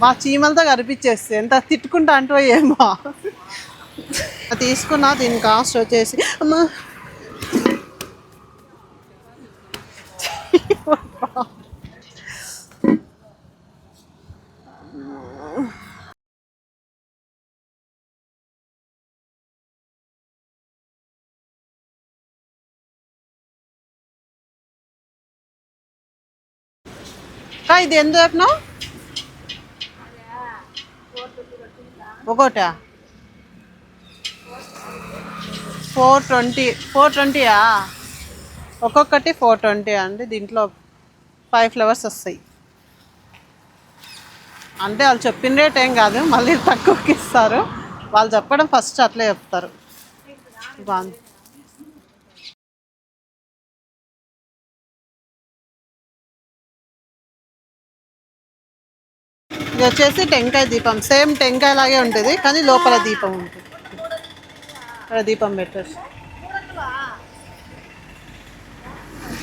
మా చీమలతో కనిపించేస్తే ఎంత తిట్టుకుంటా అంటూ ఏమో. తీసుకున్నా దీని కాస్ట్ వచ్చేసి అమ్మా. ఇది ఎంత చెప్పినావు ఒకటా ఫోర్ ట్వంటీ ఫోర్ ట్వంటీయా ఒక్కొక్కటి ఫోర్ ట్వంటీ అండి దీంట్లో ఫైవ్ ఫ్లవర్స్ వస్తాయి. అంటే వాళ్ళు చెప్పిన రేట్ ఏం కాదు మళ్ళీ తక్కువకి ఇస్తారు. వాళ్ళు చెప్పడం ఫస్ట్ అట్లే చెప్తారు. బాగుంది. ఇది వచ్చేసి టెంకాయ దీపం. సేమ్ టెంకాయ లాగే ఉంటుంది కానీ లోపల దీపం ఉంటుంది. ఇక్కడ దీపం పెట్టచ్చు.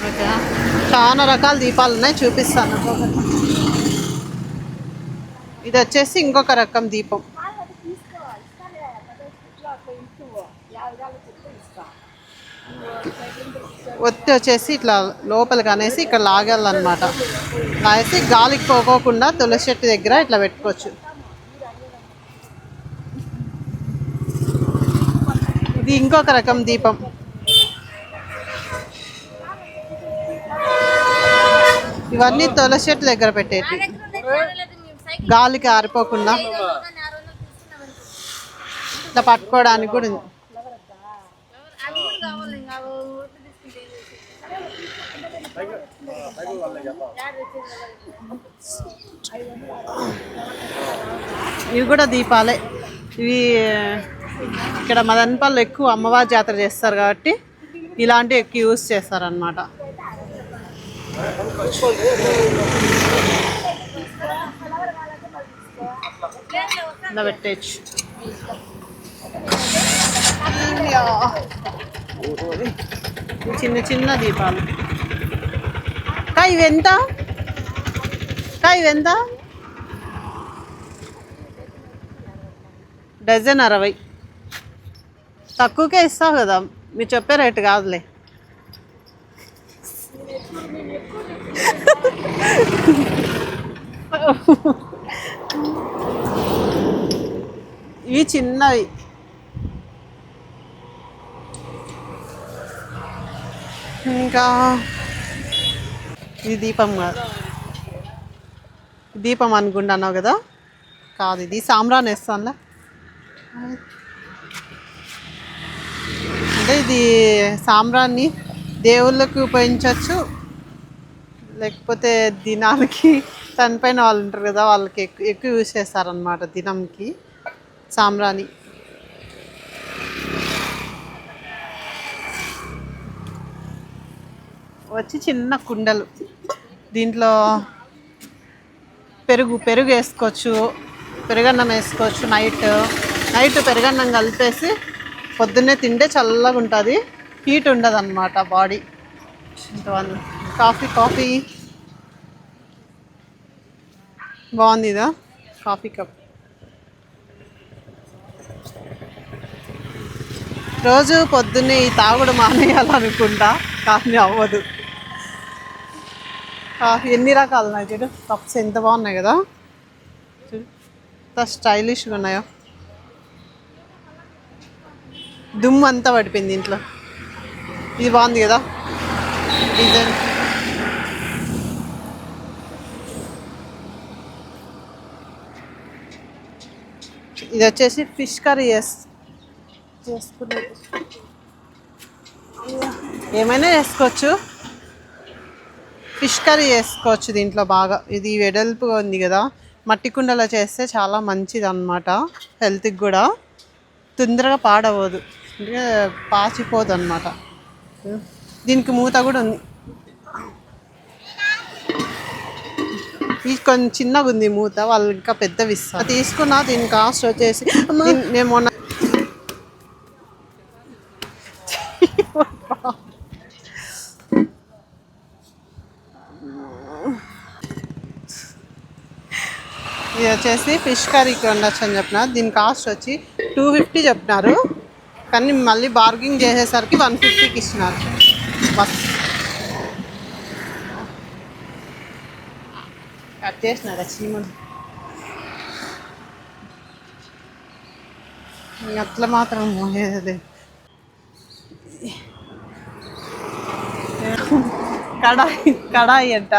ఓకే. చాలా రకాల దీపాలు ఉన్నాయి చూపిస్తాను. ఇది వచ్చేసి ఇంకొక రకం దీపం. ఒత్తి వచ్చేసి ఇట్లా లోపలికి అనేసి ఇక్కడ లాగాలన్నమాట. లాగేసి గాలికి పోకోకుండా తులసి చెట్టు దగ్గర ఇట్లా పెట్టుకోవచ్చు. ఇది ఇంకొక రకం దీపం. ఇవన్నీ తులసి చెట్టు దగ్గర పెట్టేటి గాలికి ఆరిపోకుండా. ఇట్లా పట్టుకోవడానికి కూడా ఇవి కూడా దీపాలే. ఇవి ఇక్కడ మదనపల్లి ఎక్కువ అమ్మవారి జాతర చేస్తారు కాబట్టి ఇలాంటివి ఎక్కువ యూజ్ చేస్తారనమాట ఇలా పెట్టేయచ్చు. చిన్న చిన్న దీపాలు. కా ఇవి ఎంత? అక్క ఇవి ఎంత డజన్ అరవై. తక్కువకే ఇస్తావు కదా మీరు చెప్పే రేటు కాదులే. ఇవి చిన్నవి. ఇంకా ఇది దీపం కాదు. దీపం అనుకుంటున్నావు కదా? కాదు ఇది సాంబ్రాన్ వేస్తానులే. అంటే ఇది సాంబ్రాన్ని దేవుళ్ళకి ఉపయోగించవచ్చు లేకపోతే దినానికి చనిపోయిన వాళ్ళు ఉంటారు కదా వాళ్ళకి ఎక్కువ ఎక్కువ యూజ్ చేస్తారనమాట దినంకి సాంబ్రాణి వచ్చి చిన్న కుండలు. దీంట్లో పెరుగు పెరుగు వేసుకోవచ్చు పెరుగన్నం వేసుకోవచ్చు నైట్ నైట్ పెరుగన్నం కలిపేసి పొద్దున్నే తింటే చల్లగా ఉంటుంది. హీట్ ఉండదు అనమాట బాడీ కాఫీ కాఫీ బాగుంది ఇదా? కాఫీ కప్ రోజు పొద్దున్నే ఈ తాగుడు మానేయాలనుకుంటా కానీ అవ్వదు. ఎన్ని రకాలు ఉన్నాయి చూడు? కప్స్ ఎంత బాగున్నాయి కదా? చూడు. ఎంత స్టైలిష్గా ఉన్నాయో. దుమ్ము అంతా పడిపోయింది ఇంట్లో ఇది బాగుంది కదా? డిజైన్ ఇది వచ్చేసి ఫిష్ కర్రీ చేస్ చేసుకునేది ఏమైనా చేసుకోవచ్చు? ఫిష్ కర్రీ చేసుకోవచ్చు దీంట్లో బాగా. ఇది వెడల్పుగా ఉంది కదా. మట్టి కుండలో చేస్తే చాలా మంచిది అనమాట హెల్త్కి కూడా. తొందరగా పాడవదు. అంటే పాచిపోదు అనమాట దీనికి మూత కూడా ఉంది. ఇది కొంచెం చిన్నగా ఉంది మూత. వాళ్ళు ఇంకా పెద్దవి ఇస్తారు. తీసుకున్నా దీని కాస్ట్ వచ్చేసి నేను మొన్న ఇది వచ్చేసి ఫిష్ కర్రీ ఉండొచ్చు అని చెప్పిన దీని కాస్ట్ వచ్చి టూ ఫిఫ్టీ చెప్పినారు. కానీ మళ్ళీ బార్గింగ్ చేసేసరికి వన్ ఫిఫ్టీకి ఇచ్చినారు. బస్. కట్ చేసినారా చీమలు అట్లా మాత్రం మోయేది కడాయి కడాయి అంట.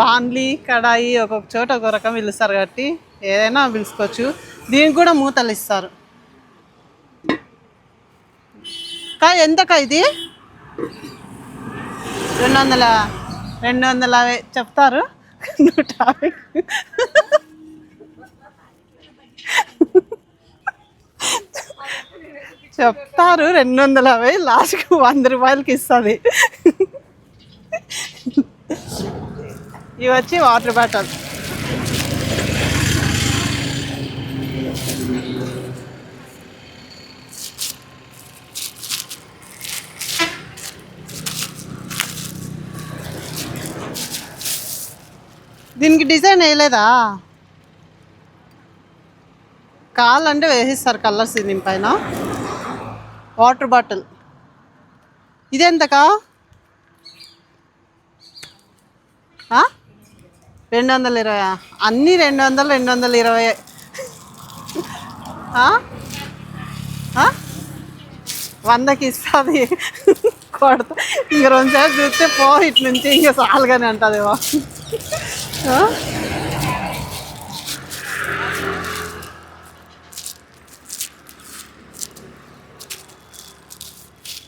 బాన్లీ కడాయి ఒక్కొక్క చోట ఒక రకం పిలుస్తారు కాబట్టి ఏదైనా పిలుచుకోవచ్చు. దీనికి కూడా మూతలు ఇస్తారు. కా ఎంతకా ఇది? రెండు వందల రెండు వందల చెప్తారు. నూట చెప్తారు రెండు వందల యాభై లాస్ట్కి వంద రూపాయలకి ఇస్తుంది. ఇవి వచ్చి వాటర్ బాటిల్. దీనికి డిజైన్ వేయలేదా? కావాలంటే వేసిస్తారు కలర్స్ దీనిపైన. Water bottle. ఇదెంతకా? ఆ? రెండు వందల ఇరవై అన్నీ రెండు వందలు రెండు వందల ఇరవై వందకి ఇస్తుంది. కొడతా. ఇంక రెండు సార్లు చూస్తే పో ఇటు నుంచి ఇంక చాలుగానే అంటుంది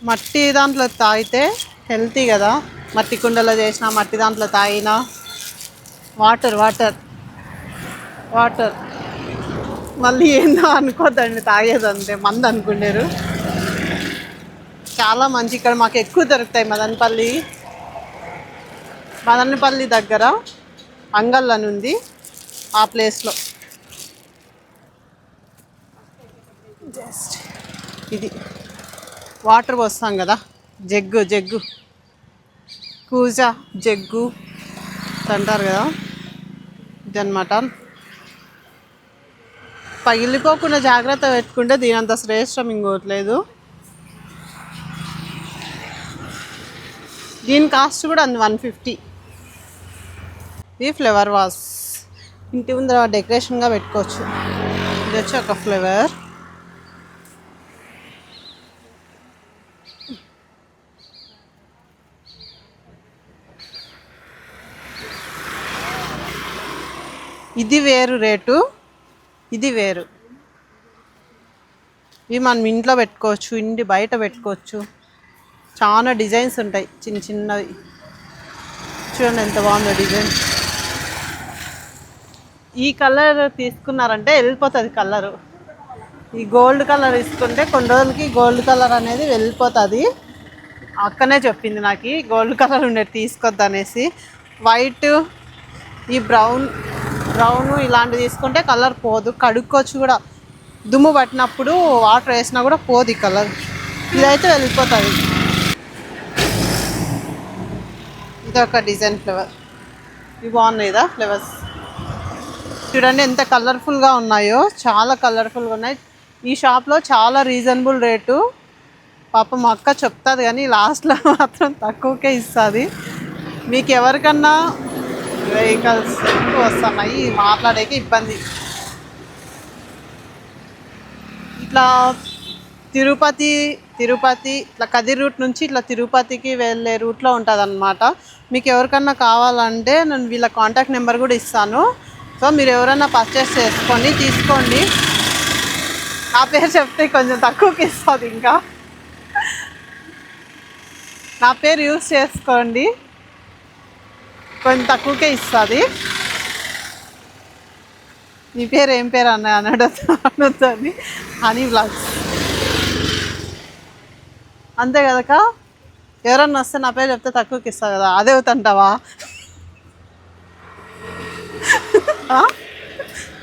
మట్టి దాంట్లో తాగితే హెల్తీ కదా? మట్టి కుండలో చేసిన మట్టి దాంట్లో తాగినా? Water water. వాటర్. మళ్ళీ ఏందో అనుకోద్దండి తాగేది అంతే మంది అనుకునేరు చాలా మంచి ఇక్కడ మాకు ఎక్కువ దొరుకుతాయి మదనపల్లి. మదనపల్లి దగ్గర అంగల్ అని ఉంది ఆ ప్లేస్లో. జస్ట్. ఇది. వాటర్ పోస్తాం కదా జగ్గు జగ్గు. కూజ జగ్గు అంటారు కదా. ఇదన్నమాట. పగిలిపోకుండా జాగ్రత్త పెట్టుకుంటే దీనంత శ్రేష్టం ఇంకోట్లేదు దీని కాస్ట్ కూడా అంది వన్ ఫిఫ్టీ. ఇది ఫ్లేవర్ వాస్. ఇంటి ముందర డెకరేషన్గా పెట్టుకోవచ్చు. ఇది వచ్చి ఒక ఫ్లేవర్. ఇది వేరు రేటు ఇది వేరు. ఇవి మనం ఇంట్లో పెట్టుకోవచ్చు ఇంటి బయట పెట్టుకోవచ్చు. చాలా డిజైన్స్ ఉంటాయి చిన్న చిన్నవి. చూడండి ఎంత బాగుందో డిజైన్. ఈ కలర్ తీసుకున్నారంటే వెళ్ళిపోతుంది కలరు. ఈ గోల్డ్ కలర్ తీసుకుంటే కొన్ని రోజులకి గోల్డ్ కలర్ అనేది వెళ్ళిపోతుంది. అక్కనే చెప్పింది నాకు గోల్డ్ కలర్ ఉండేది తీసుకొద్దు అనేసి. వైట్ ఈ బ్రౌన్ బ్రౌన్ ఇలాంటివి తీసుకుంటే కలర్ పోదు. కడుక్కోవచ్చు కూడా. దుమ్ము పట్టినప్పుడు వాటర్ వేసినా కూడా పోదు ఈ కలర్. ఇదైతే వెళ్ళిపోతుంది. ఇది ఒక డిజైన్ ఫ్లేవర్. ఇవి బాగున్నాయి ఇదా ఫ్లేవర్స్? చూడండి ఎంత కలర్ఫుల్గా ఉన్నాయో. చాలా కలర్ఫుల్గా ఉన్నాయి. ఈ షాప్లో చాలా రీజనబుల్ రేటు. పాప మా అక్క చెప్తుంది కానీ లాస్ట్లో మాత్రం తక్కువకే ఇస్తుంది. మీకు ఎవరికన్నా వెహికల్స్ ఎక్కువ వస్తున్నాయి మాట్లాడేకి ఇబ్బంది. ఇట్లా తిరుపతి తిరుపతి ఇట్లా కదిరి రూట్ నుంచి ఇట్లా తిరుపతికి వెళ్ళే రూట్లో ఉంటుంది మీకు ఎవరికన్నా కావాలంటే నేను వీళ్ళ కాంటాక్ట్ నెంబర్ కూడా ఇస్తాను. సో మీరు ఎవరైనా పర్చేస్ చేసుకొని తీసుకోండి. నా పేరు చెప్తే కొంచెం తక్కువకి ఇస్తుంది ఇంకా. నా పేరు యూస్ చేసుకోండి. కొంచెం తక్కువకే ఇస్తుంది. నీ పేరు ఏం పేరు అన్న అన్నాడు అనొద్దని. హనీ బ్లాగ్స్ అంతే కదక ఎవరన్నా వస్తే నా పేరు చెప్తే తక్కువకి ఇస్తా కదా అదే అవుతుంటావా?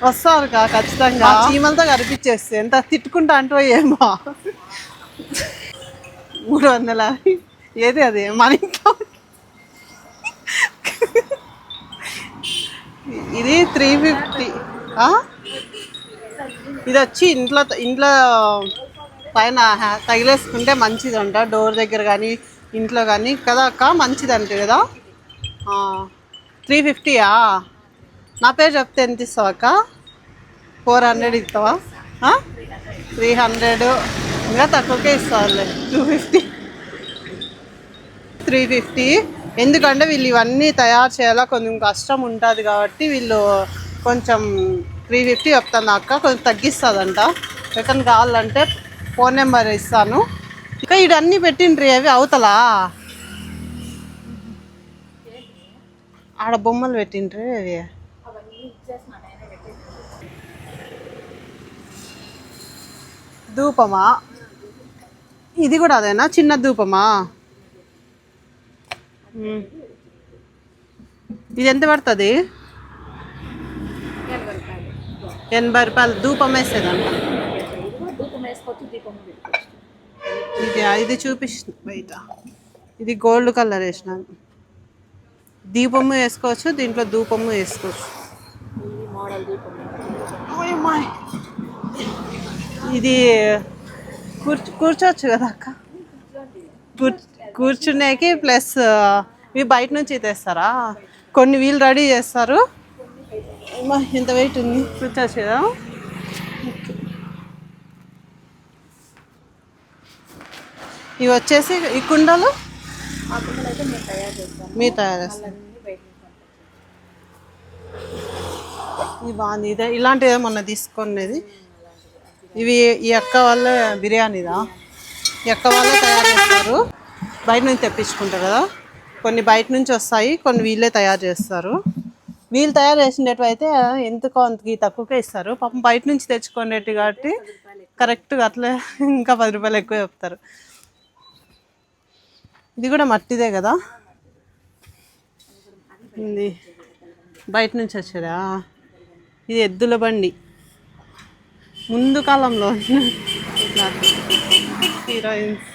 వస్తారు కా ఖచ్చితంగా. చీమలతో కనిపించేస్తే ఎంత తిట్టుకుంటా అంటూ ఏమో. మూడు వందల? ఏది అది? మన ఇంట్లో ఇది త్రీ ఫిఫ్టీ. ఇది వచ్చి ఇంట్లో ఇంట్లో పైన తగిలేసుకుంటే మంచిదంట. డోర్ దగ్గర కానీ ఇంట్లో కానీ కదా అక్క? మంచిదంట కదా? త్రీ ఫిఫ్టీయా? నా పేరు చెప్తే ఎంత ఇస్తావు అక్క? ఫోర్ హండ్రెడ్ ఇస్తావా? Three hundred. ఇంకా తక్కువకే ఇస్తావులే. Two fifty. Three fifty. ఎందుకంటే వీళ్ళు ఇవన్నీ తయారు చేయాలా కొంచెం కష్టం ఉంటుంది కాబట్టి వీళ్ళు కొంచెం త్రీ ఫిఫ్టీ చెప్తాను అక్క కొంచెం తగ్గిస్తుందంట. రిటర్న్ కావాలంటే ఫోన్ నెంబర్ ఇస్తాను. ఇంకా ఇవన్నీ పెట్టిండ్రి అవి అవుతలా. ఆడ బొమ్మలు పెట్టిండ్రి అవి. ధూపమా? ఇది కూడా అదేనా? చిన్న ధూపమా? ఇది ఎంత పడుతుంది? ఎనభై రూపాయలు. ధూపం వేసేదంట ఇది ఇది చూపిస్తుంది బయట. ఇది గోల్డ్ కలర్ వేసినాను దీపము వేసుకోవచ్చు దీంట్లో ధూపము వేసుకోవచ్చు. ఇది కూర్చో కూర్చోవచ్చు కదా అక్క? కూర్- కూర్చునేకి ప్లస్ ఇవి బయట నుంచి తెస్తారా? కొన్ని వీళ్ళు రెడీ చేస్తారు. ఎంత వెయిట్ ఉంది? ఓకే. ఇవి వచ్చేసి ఈ కుండలు? మీరు తయారు చేస్తారు. ఇది బాగుంది. ఇదే ఇలాంటిదే మొన్న తీసుకునేది? ఇవి ఈ అక్క వాళ్ళ బిర్యానీదా? ఈ అక్క వాళ్ళే తయారు చేస్తారు. బయట నుంచి తెప్పించుకుంటారు కదా? కొన్ని బయట నుంచి వస్తాయి కొన్ని వీళ్ళే తయారు చేస్తారు. వీళ్ళు తయారు చేసినట్టు అయితే ఎందుకో అంతకి తక్కువకే ఇస్తారు. పాపం బయట నుంచి తెచ్చుకునేట్టు కాబట్టి కరెక్ట్గా అట్లే ఇంకా పది రూపాయలు ఎక్కువ చెప్తారు. ఇది కూడా మట్టిదే కదా? ఇది బయట నుంచి వచ్చేదా? ఇది ఎద్దుల బండి. ముందు కాలంలో హీరోయిన్స్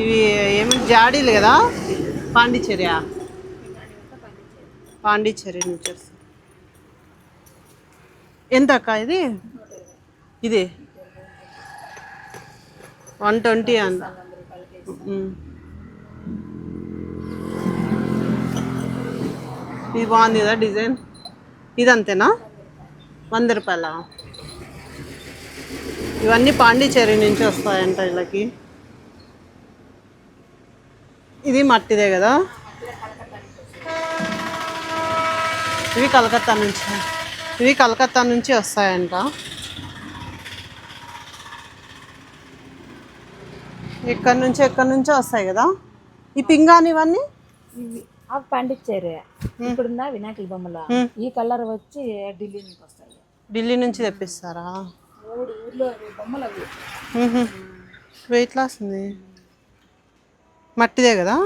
ఇవి ఏమి జాడీలు కదా? పాండిచ్చేరియా? పాండిచ్చేరి నుంచి ఎంత అక్క ఇది? ఇది? వన్ ట్వంటీ అంట ఇది బాగుంది కదా డిజైన్. ఇది అంతేనా వంద రూపాయల? ఇవన్నీ పాండిచ్చేరి నుంచి వస్తాయంట వీళ్ళకి. ఇది మట్టిదే కదా? ఇవి కలకత్తా నుంచి. ఇవి కలకత్తా నుంచి వస్తాయంట. ఎక్కడి నుంచి ఎక్కడి నుంచో వస్తాయి కదా? ఈ పింగాని ఇవన్నీ? ఇవి. అవి పండించారు. ఇప్పుడున్న వినాయకుల బొమ్మల. మ్మ్. ఈ కలర్ వచ్చి ఢిల్లీ నుంచి వస్తాయి. ఢిల్లీ నుంచి తెప్పిస్తారా? ఊరు ఊర్లో బొమ్మలు అవి. వెయిట్ లాస్ ఉంది. మట్టిదే కదా?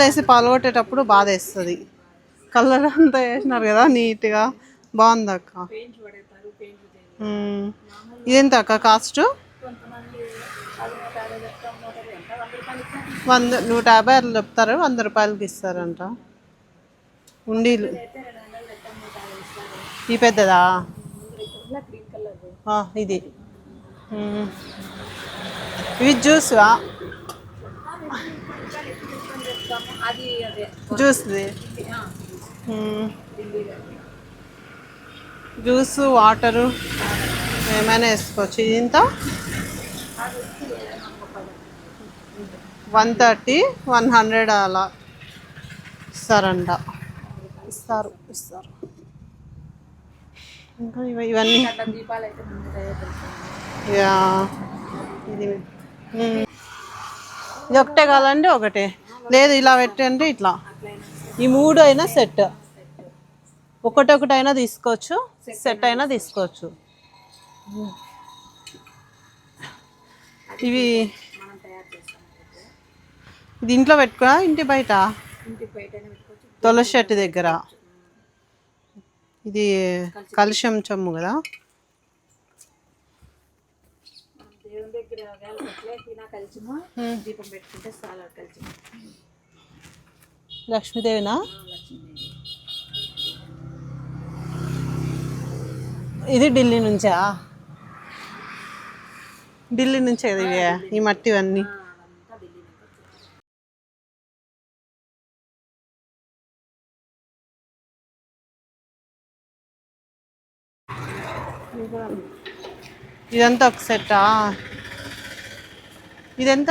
వేసి పాల్గొట్టేటప్పుడు బాధ వేస్తుంది. కలర్ అంతా వేసినారు కదా నీట్గా. బాగుంది అక్క. ఇదెంత అక్క కాస్ట్? వంద నూట యాభై అట్లా చెప్తారు వంద రూపాయలకి ఇస్తారంట. ఉండీలు అయితే రెండు వందలు చెప్తాం నూట యాభై ఇస్తారు ఈ పెద్దదా? ఇది. ఇది ఇవి జ్యూస్వా జ్యూస్ది? జ్యూస్ వాటరు ఏమైనా వేసుకోవచ్చు. ఇది ఇంత వన్ థర్టీ వన్ హండ్రెడ్ అలా ఇస్తారంట. ఇస్తారు ఇస్తారు. ఇంకా ఇవ- ఇవన్నీ. దీపాలు అయితే యా. ఇది. ఇది ఒకటే కావాలంటే ఒకటే. లేదు ఇలా పెట్టండి ఇట్లా. ఈ మూడు అయినా సెట్. ఒకటొకటి అయినా తీసుకోవచ్చు సెట్ అయినా తీసుకోవచ్చు. ఇవి ఇది ఇంట్లో పెట్టుకున్నా ఇంటి బయట? తులసి చెట్టు దగ్గర. ఇది కలుషం చెమ్ము కదా? దేవుని దగ్గర కలిసిమో దీపం పెట్టుకుంటే చాలా లక్ష్మీదేవినా? లక్ష్మీదేవి ఇది ఢిల్లీ నుంచా? ఢిల్లీ నుంచే కదా ఇవి ఈ మట్టివన్నీ ఇదంతా ఒక సెట్టా? ఇదెంత?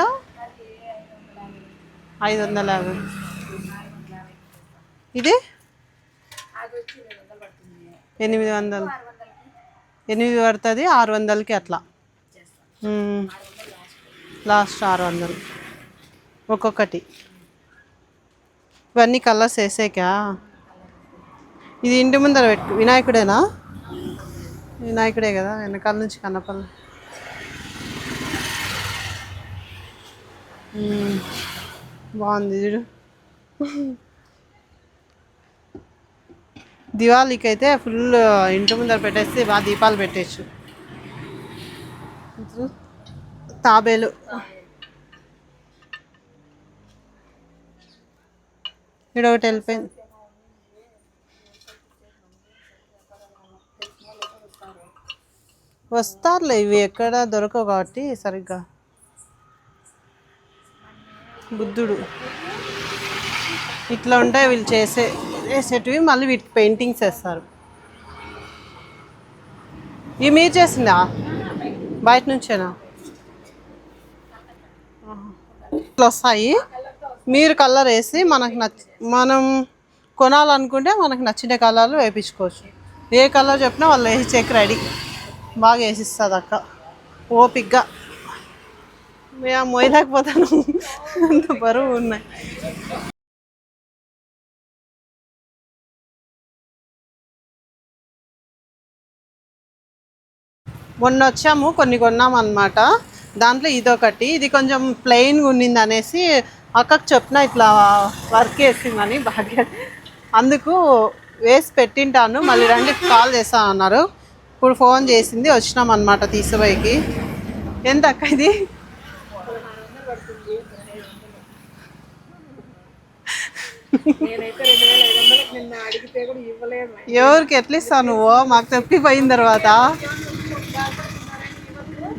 ఐదు వందల యాభై ఇది? ఎనిమిది వందలు. ఎనిమిది పడుతుంది ఆరు వందలకి అట్లా. లాస్ట్ లాస్ట్ ఆరు వందలు. ఒక్కొక్కటి. ఇవన్నీ కలర్స్ వేసాకా? ఇది ఇంటి ముందర పెట్టు వినాయకుడేనా? వినాయకుడే కదా వెనకాల నుంచి కనపల్లి బాగుంది చూడు. దివాళీకి అయితే ఫుల్ ఇంటి ముందర పెట్టేస్తే బాగా దీపాలు పెట్టేచ్చు తాబేలు. ఇక్కడ ఒకటి వెళ్ళిపోయింది. వస్తారులే ఇవి ఎక్కడ దొరకవు కాబట్టి సరిగ్గా. బుద్ధుడు. ఇట్లా ఉంటాయి వీళ్ళు చేసే వేసేటివి మళ్ళీ వీటికి పెయింటింగ్స్ వేస్తారు. ఇవి మీరు చేసిందా? బయట నుంచేనా? ఇట్లా వస్తాయి. మీరు కలర్ వేసి మనకు నచ్చ మనం కొనాలనుకుంటే మనకు నచ్చిన కలర్లు వేయించుకోవచ్చు. ఏ కలర్ చెప్పినా వాళ్ళు వేసి చెక్ రెడీ. బాగా వేసిస్తుంది అక్క. ఓపిక్గా మేము మోయలేకపోతాను. అంత బరువు ఉన్నాయి. మొన్న వచ్చాము కొన్ని కొన్నాం అనమాట దాంట్లో ఇదొకటి. ఇది కొంచెం ప్లెయిన్గా ఉన్నింది అనేసి అక్కకు చెప్పిన ఇట్లా వర్క్ వేసిందని భాగ్య అందుకు వేసి పెట్టింటాను. మళ్ళీ రండి కాల్ చేస్తాను అన్నారు. ఇప్పుడు ఫోన్ చేసింది వచ్చినాం అనమాట తీసుకుపోయికి ఎంత అక్క ఇది? ఎవరికి ఎట్లా ఇస్తావు నువ్వు? మాకు తప్పిపోయిన తర్వాత.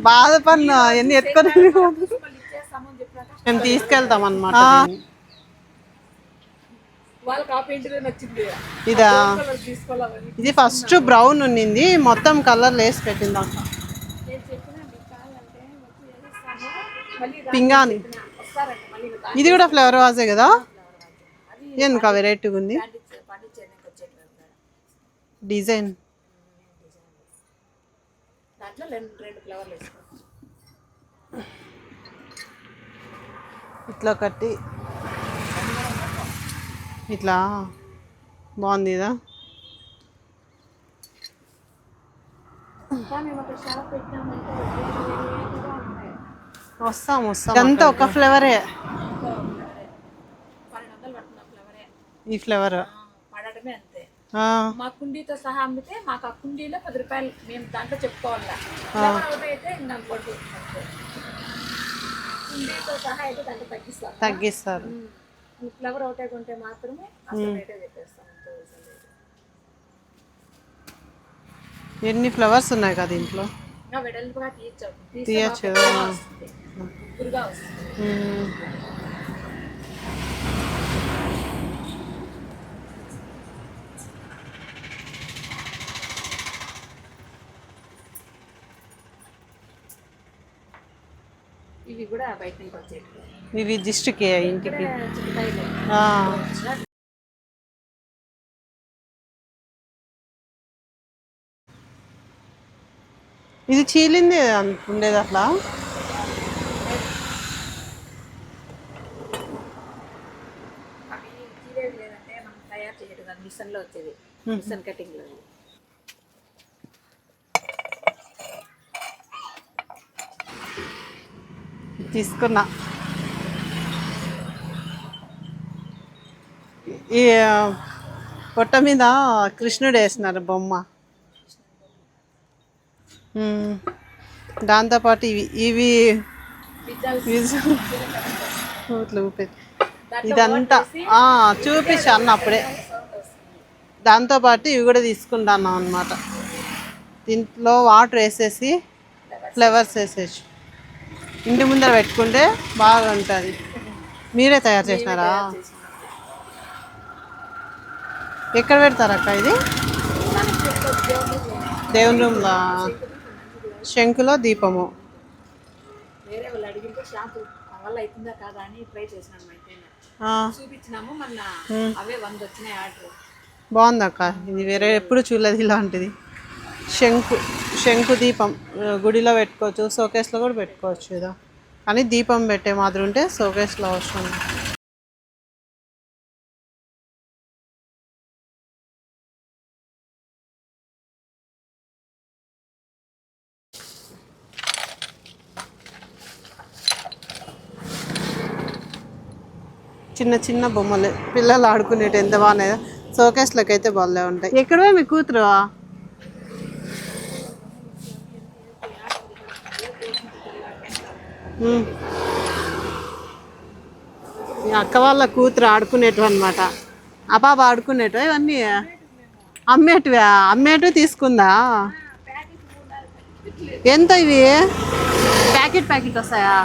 బాధపడినా ఎన్ని ఎత్తుకొని మేము తీసుకెళ్తాం అనమాట వాళ్ళకి ఆ పెయింట్ నచ్చింది ఇదా? ఇది ఫస్ట్ బ్రౌన్ ఉన్నింది మొత్తం కలర్ లేసి పెట్టింది పింగాని ఇది కూడా ఫ్లవర్ వాజే కదా? ఎందుకు వెరైటీగా ఉంది? డిజైన్ ఇట్లా కట్టి. ఇట్లా బాగుంది ఉన్నాయి వస్తాం వస్తాం ఇదంతా ఒక ఫ్లేవరే. ఈ ఫ్లేవర్. పడటమే అంతే. ఆ, మా కుండీతో సహా అమ్మితే మాకు ఆ కుండీలో పది రూపాయలు మేము దాంట్లో చెప్పుకోవాలా. అయితే కుండీతో సహా అయితే దాంట్లో తగ్గిస్తాం తగ్గిస్తారు. ఫ్లవర్ ఒకటే కొంటే మాత్రమే అసలు రేటే చెప్పేస్తాం అంత wholesale rate. ఎన్ని ఫ్లవర్స్ ఉన్నాయి కదా వెడల్పుగా తీయచ్చు. ఇవి కూడా బయట నుంచి వచ్చేటివి. ఇవి దిష్టికి ఇంటికి? ఇది చీలింది ఉండేది అట్లా? మిషన్లో వచ్చేది మిషన్ కటింగ్లో తీసుకున్నా. ఈ పొట్ట మీద కృష్ణుడు వేసినారు బొమ్మ. దాంతోపాటు ఇవి ఇవి ఇదంతా చూపించాను అప్పుడే. దాంతోపాటు ఇవి కూడా తీసుకుంటాను అనమాట దీంట్లో వాటర్ వేసేసి ఫ్లవర్స్ వేసేసి. ఇంటి ముందర పెట్టుకుంటే బాగా ఉంటుంది మీరే తయారు చేసినారా? ఎక్కడ పెడతారు అక్క ఇది? దేవుని రూమ్లో. శంకులో దీపము. వేరే వాళ్ళు అడిగితే షాంపూ మా వల్ల అవుతుందా కాదా అని ట్రై చేసినాము అయితే. ఆ, చూపించినాము మొన్న అవే వంద వచ్చినాయి ఆర్డర్. బాగుంది అక్క. ఇది వేరే ఎప్పుడు చూడలేదు ఇలాంటిది. శంకు శంకు దీపం గుడిలో పెట్టుకోవచ్చు షోకేస్లో కూడా పెట్టుకోవచ్చు ఇదా కానీ దీపం పెట్టే మాదిరి ఉంటే షోకేస్లో అవసరం. చిన్న చిన్న బొమ్మలు. పిల్లలు ఆడుకునేటి ఎంత బాగున్నాయి. షోకేస్లోకి అయితే బాగాలే ఉంటాయి. ఎక్కడో మీ కూతురు? మీ అక్క వాళ్ళ కూతురు ఆడుకునేటివి అనమాట ఆ పాప ఆడుకునేటివి ఇవన్నీ? అమ్మేటివా? అమ్మేటివి తీసుకుందా? ఎంత ఇవి? ప్యాకెట్ ప్యాకెట్ వస్తాయా?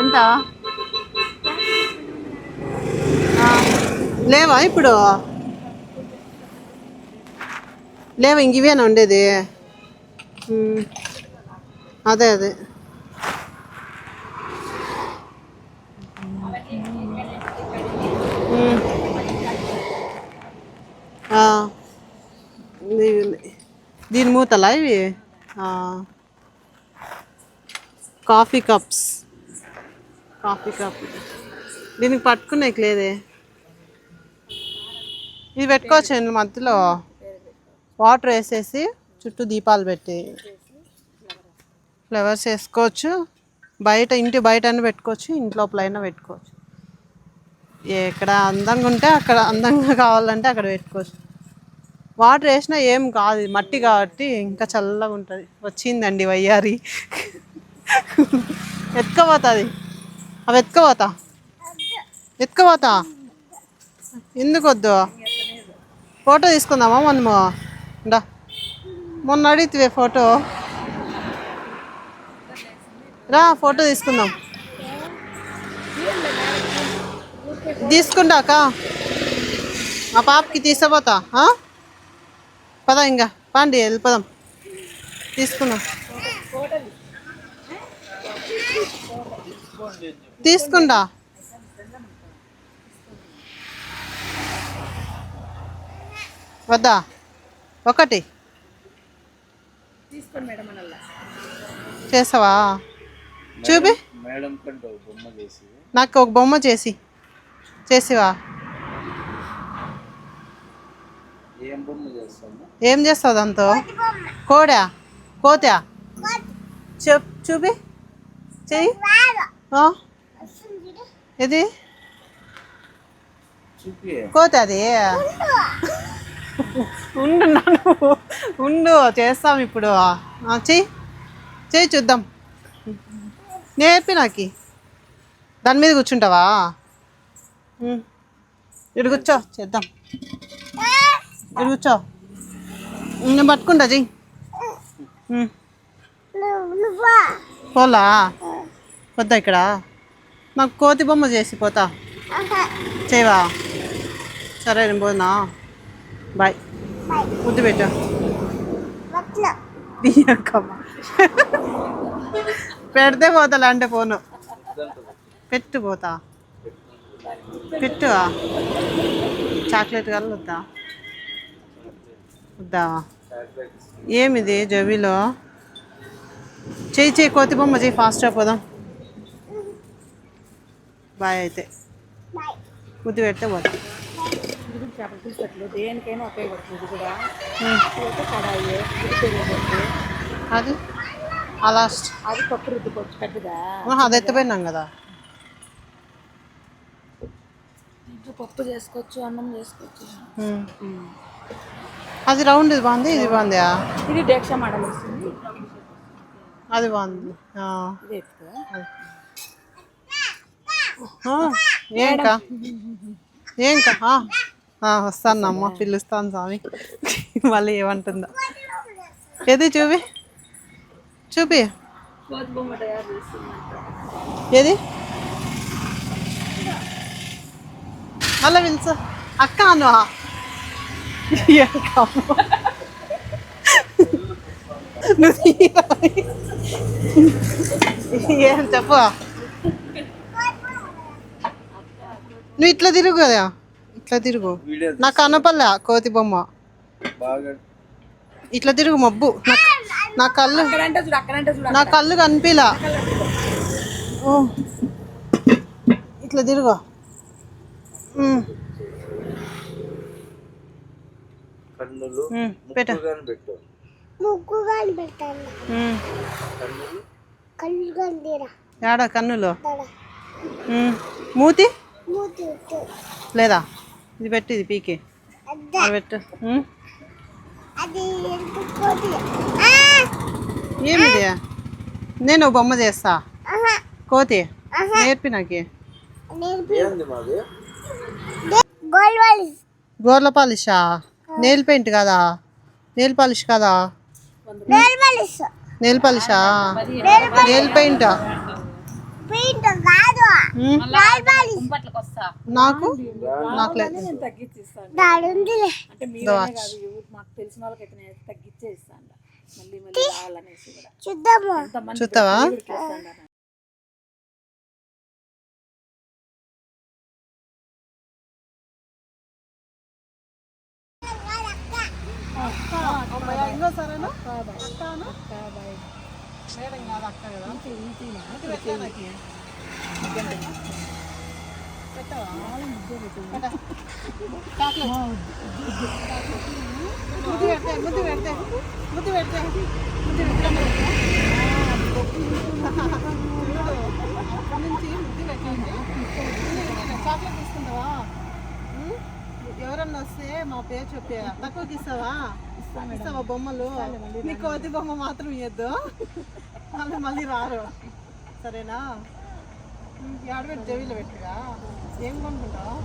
ఎంత? లేవా ఇప్పుడు? లేవా ఇంక ఉండేది? అదే అదే. దీని మూతలా ఇవి? Coffee cups. Coffee cup. దీనికి పట్టుకునేకి లేదే. ఇది పెట్టుకోవచ్చు మధ్యలో. వాటర్ వేసేసి చుట్టూ దీపాలు పెట్టి ఫ్లవర్స్ వేసుకోవచ్చు. బయట ఇంటి బయట అయినా పెట్టుకోవచ్చు ఇంట్లోపలైనా అయినా పెట్టుకోవచ్చు. ఎక్కడ అందంగా ఉంటే అక్కడ అందంగా కావాలంటే అక్కడ పెట్టుకోవచ్చు. వాటర్ వేసినా ఏం కాదు మట్టి కాబట్టి ఇంకా చల్లగా ఉంటుంది. వచ్చిందండి వయ్యారి. ఎత్తుకోపోతుంది అవి ఎత్తుకోపోతా? ఎత్తుకోపోతా? ఎందుకు వద్దు? ఫోటో తీసుకుందామా? మనము డా మొన్న అడిగితే ఫోటో. రా ఫోటో తీసుకుందాం. తీసుకుంటాక మా పాపకి తీసుకుపోతా పద ఇంకా పాండి వెళ్ళిపోదాం. తీసుకుందాం. తీసుకుంటా. వద్దా? ఒకటి. చేసావా? చూపి. మేడం కంటే ఒక బొమ్మ చేసి. నాకు ఒక బొమ్మ చేసి. చేసివా? ఏం బొమ్మ చేస్తాము? ఏం చేస్తావు దాంతో? కోడా? కోతా చెప్ చూపి. చెయ్యి. ఆ? ఇది చూపి. కోత అది ఉండు ఉండు చేస్తాం ఇప్పుడు. చెయ్యి. చెయ్యి చూద్దాం. నేర్పి నాకి. దాని మీద కూర్చుంటావా. ఇటు కూర్చో చేద్దాం. ఇటు కూర్చో. నేను పట్టుకుంటా చెయ్యి. పోలా? వద్దా ఇక్కడ. నాకు కోతి బొమ్మ చేసి పోతా. చేయవా? సరే నేను పోనా బాయ్ ముద్దు పెట్టా పెడితే పోతా అంటే పోను. పెట్టు పోతా. పెట్టు చాక్లెట్ కల్లా వద్దా? వద్దా? ఏమిది జబీలో? చెయ్యి చెయ్యి కోతి బొమ్మ చెయ్యి ఫాస్ట్గా పోదాం. బాయ్ అయితే. ముద్దు పెడితే పోతాం. చేపల పులుసు అట్లు దేనికైనా ఉపయోగపడుతుంది కూడా. కడాయి అది? లాస్ట్ అది పప్పు రుద్దుకోవచ్చు పెద్దదా? అది ఎత్తిపోయినాం కదా. పప్పు చేసుకోవచ్చు అన్నం చేసుకోవచ్చు. అది రౌండ్ ఇది బాగుంది ఇది బాగుందా ఇది డేక్షా మోడల్ వస్తుంది. అది బాగుంది ఏంకా? ఏంకా? వస్తాను అమ్మ పిలుస్తాను స్వామి. మళ్ళీ ఏమంటుందా. ఏది చూపి? చూపి. ఏది? మళ్ళీ పిలుచు. అక్క అను నువ్వు ఏం చెప్పు? నువ్వు ఇట్లా తిరుగు కదా? ఇట్లా తిరుగు. నాకు కనపల్లే కోతి బొమ్మ. ఇట్లా తిరుగు మబ్బు. నా- కళ్ళు నా కళ్ళు కనిపిలా. ఓ. ఇట్లా తిరుగు. కన్నులు పెట్ట. ముగ్గు యాడ కన్నులు. మూతి. లేదా? ఇది పెట్టు ఇది పీకి. పెట్టు. ఏమిది? నేను బొమ్మ చేస్తా. కోతి నేర్పి నాకి. నేర్పి. ఏంది మాది? గోల్ వాలిస్ గోర్ల పాలిషా? నెయిల్ పెయింట్ కదా? నెయిల్ పాలిష్ కదా? నెయిల్ పాలిషా. Nail paint? నాకు నాకు లేదు చూద్దాము సరేనా ముద్దు పెడితే ముద్దు పెడితే ముద్దు పెడితే ముద్దు పెడితే నుంచి ముద్దు పెట్టండి చాక్లెట్? ఎవరన్నా వస్తే మా పేరు చెప్పే తక్కువకి ఇస్తావా? ఇస్తావా బొమ్మలు. నీ కోతి బొమ్మ మాత్రం ఇవ్వద్దు మళ్ళీ మళ్ళీ రారు సరేనా? ఏం కొనుక్కుంటావు?